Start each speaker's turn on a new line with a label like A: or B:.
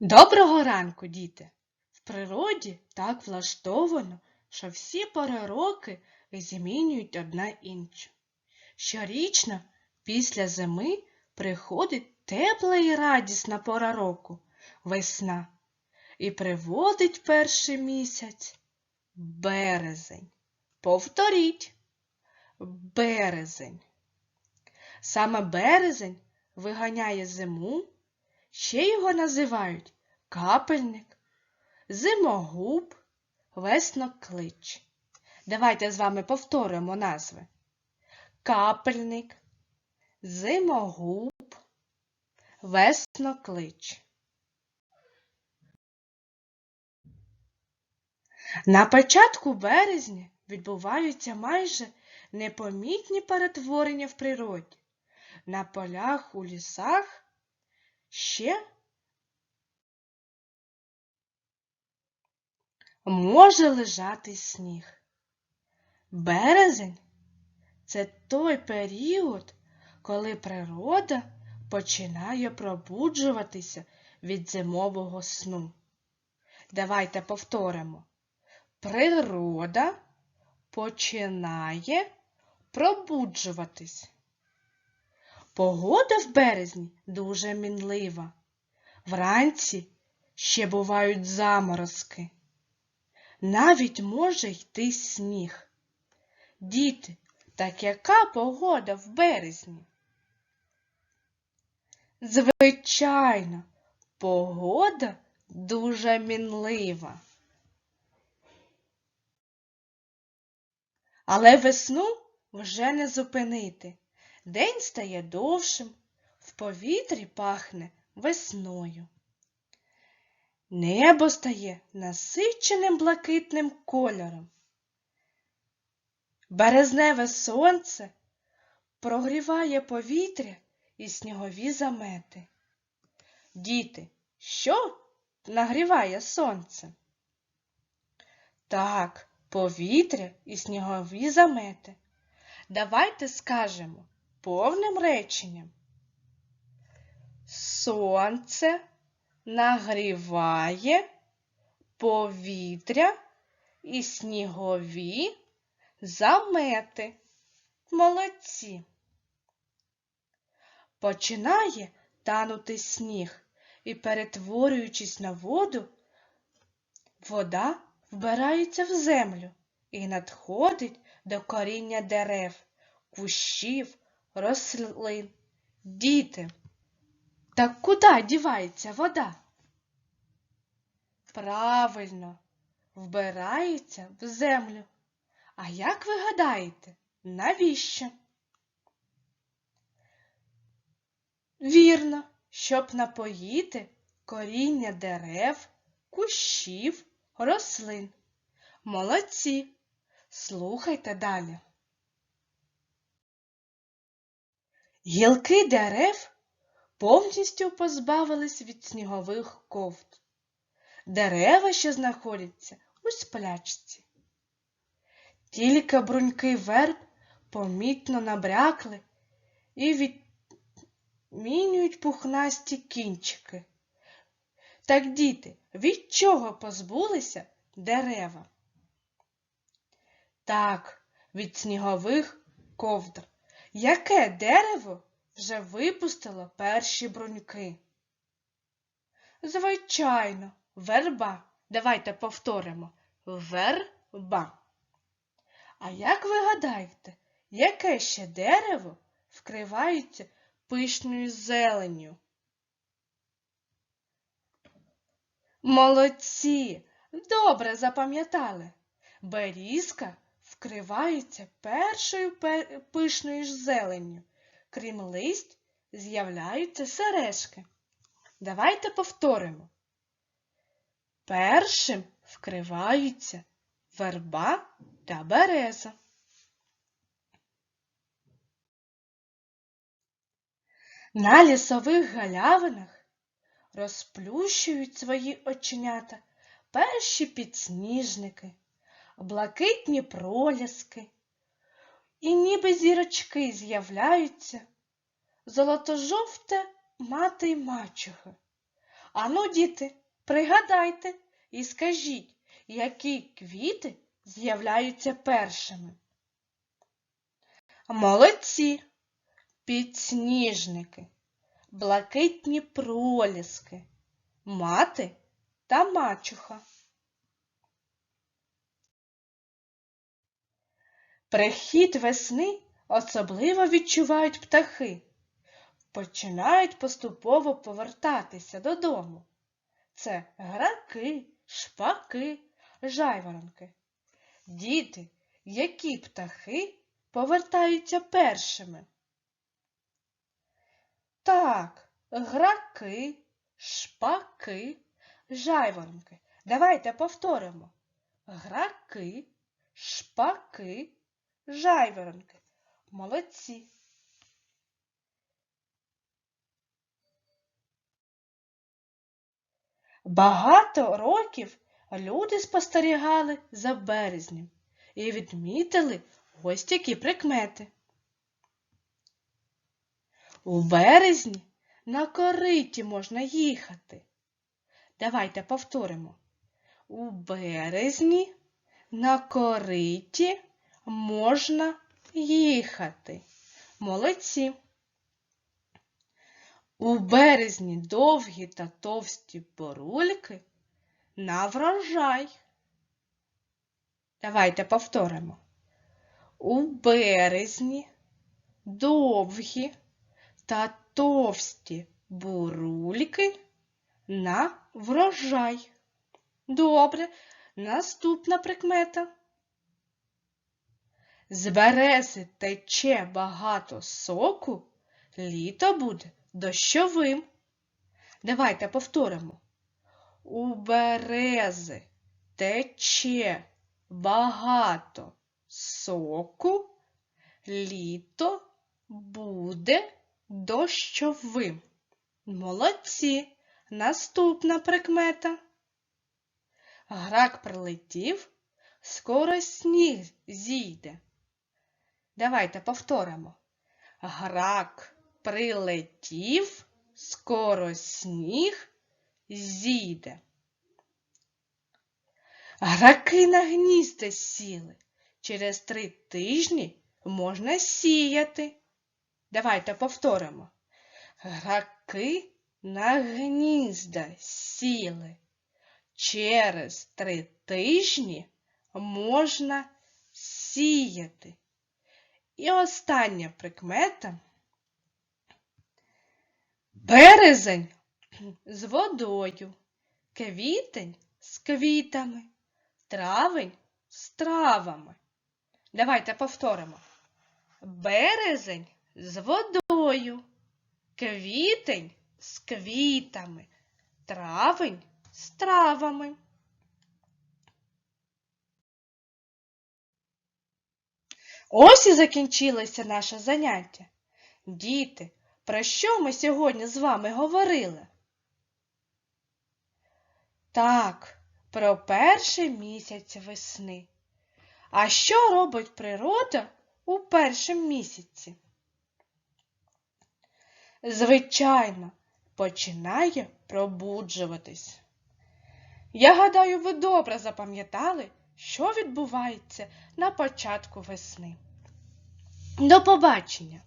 A: Доброго ранку, діти! В природі так влаштовано, що всі пори роки змінюють одна іншу. Щорічно після зими приходить тепла і радісна пора року – весна, і приводить перший місяць березень. Повторіть березень. Саме березень виганяє зиму, ще його називають капельник, зимогуб, весноклич. Давайте з вами повторимо назви. Капельник, зимогуб, весноклич. На початку березня відбуваються майже непомітні перетворення в природі. На полях у лісах ще може лежати сніг. Березень це той період, коли природа починає пробуджуватися від зимового сну. Давайте повторимо. Природа починає пробуджуватись. Погода в березні дуже мінлива. Вранці ще бувають заморозки. Навіть може йти сніг. Діти, так яка погода в березні? Звичайно, погода дуже мінлива. Але весну вже не зупинити. День стає довшим, в повітрі пахне весною. Небо стає насиченим блакитним кольором. Березневе сонце прогріває повітря і снігові замети. Діти, що нагріває сонце? Так, повітря і снігові замети. Давайте скажемо повним реченням. Сонце нагріває повітря і снігові замети. Молодці. Починає танути сніг і, перетворюючись на воду, вода вбирається в землю і надходить до коріння дерев, кущів, рослин, діти. Так куди дівається вода? Правильно, вбирається в землю. А як ви гадаєте, навіщо? Вірно, щоб напоїти коріння дерев, кущів, рослин. Молодці. Слухайте далі. Гілки дерев повністю позбавились від снігових ковт. Дерева, що знаходяться у сплячці. Тільки бруньки верб помітно набрякли і відмінюють пухнасті кінчики. Так, діти, від чого позбулися дерева? Так, від снігових ковдр. Яке дерево вже випустило перші бруньки? Звичайно, верба. Давайте повторимо. Верба. А як ви гадаєте, яке ще дерево вкривається пишною зеленню? Молодці! Добре запам'ятали. Берізка вкривається першою пишною зеленню. Крім листь, з'являються сережки. Давайте повторимо. Першим вкриваються верба та береза. На лісових галявинах розплющують свої оченята перші підсніжники, блакитні проліски, і ніби зірочки з'являються золото-жовте мати й мачуха, Ану, діти, пригадайте і скажіть, які квіти з'являються першими. Молодці, підсніжники, блакитні проліски, мати та мачуха. Прихід весни особливо відчувають птахи. Починають поступово повертатися додому. Це граки, шпаки, жайворонки. Діти, які птахи повертаються першими? Так, граки, шпаки, жайворонки. Давайте повторимо. Граки, шпаки, жайворонки. Молодці. Багато років люди спостерігали за березнем і відмітили ось такі прикмети. У березні на кориті можна їхати. Давайте повторимо. У березні на кориті можна їхати. Молодці. У березні довгі та товсті борульки на врожай. Давайте повторимо. У березні довгі та товсті бурульки на врожай. Добре, наступна прикмета. З берези тече багато соку, літо буде дощовим. Давайте повторимо. У берези тече багато соку, літо буде дощовим. Молодці. Наступна прикмета. Грак прилетів, скоро сніг зійде. Давайте повторимо. Грак прилетів, скоро сніг зійде. Граки на гнізда сіли. Через три тижні можна сіяти. Давайте повторимо. Граки на гнізда сіли. Через три тижні можна сіяти. І остання прикмета. Березень з водою, квітень з квітами, травень з травами. Давайте повторимо. Березень з водою, квітень з квітами, травень з травами. Ось і закінчилося наше заняття. Діти, про що ми сьогодні з вами говорили? Так, про перший місяць весни. А що робить природа у першому місяці? Звичайно, починає пробуджуватись. Я гадаю, ви добре запам'ятали, що відбувається на початку весни. До побачення!